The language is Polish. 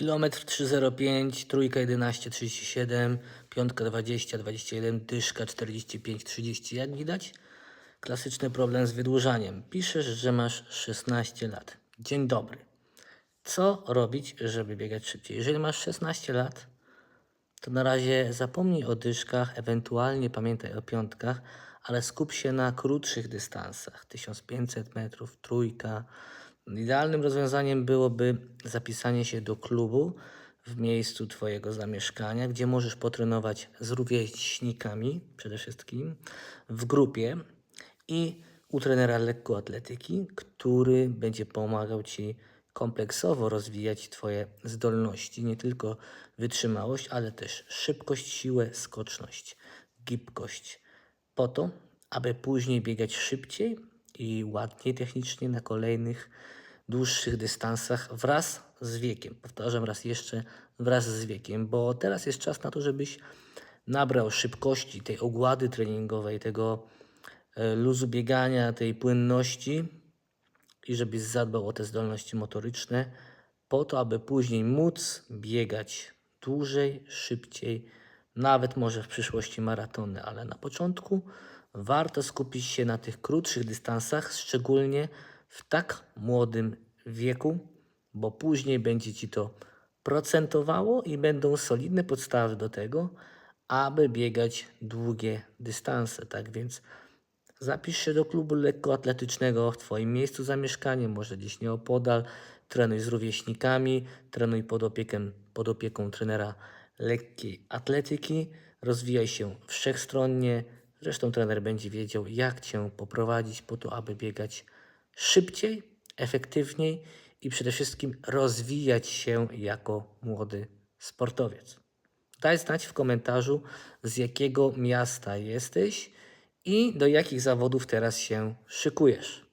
Kilometr 305, trójka 11, 37, piątka 20, 21, dyszka 45, 30. Jak widać, klasyczny problem z wydłużaniem. Piszesz, że masz 16 lat. Dzień dobry. Co robić, żeby biegać szybciej? Jeżeli masz 16 lat, to na razie zapomnij o dyszkach, ewentualnie pamiętaj o piątkach, ale skup się na krótszych dystansach 1500 metrów, trójka. Idealnym rozwiązaniem byłoby zapisanie się do klubu w miejscu Twojego zamieszkania, gdzie możesz potrenować z rówieśnikami przede wszystkim w grupie i u trenera lekkoatletyki, który będzie pomagał Ci kompleksowo rozwijać Twoje zdolności, nie tylko wytrzymałość, ale też szybkość, siłę, skoczność, gibkość, po to, aby później biegać szybciej i ładniej technicznie na kolejnych dłuższych dystansach wraz z wiekiem. Powtarzam raz jeszcze, wraz z wiekiem, bo teraz jest czas na to, żebyś nabrał szybkości, tej ogłady treningowej, tego e, luzu biegania, tej płynności i żebyś zadbał o te zdolności motoryczne, po to, aby później móc biegać dłużej, szybciej, nawet może w przyszłości maratony, ale na początku warto skupić się na tych krótszych dystansach, szczególnie w tak młodym wieku, bo później będzie ci to procentowało i będą solidne podstawy do tego, aby biegać długie dystanse. Tak więc Zapisz się do klubu lekkoatletycznego w Twoim miejscu zamieszkania, może gdzieś nieopodal. Trenuj z rówieśnikami, trenuj pod, pod opieką trenera lekkiej atletyki. Rozwijaj się wszechstronnie. Zresztą trener będzie wiedział, jak Cię poprowadzić po to, aby biegać szybciej, efektywniej i przede wszystkim rozwijać się jako młody sportowiec. Daj znać w komentarzu, z jakiego miasta jesteś i do jakich zawodów teraz się szykujesz.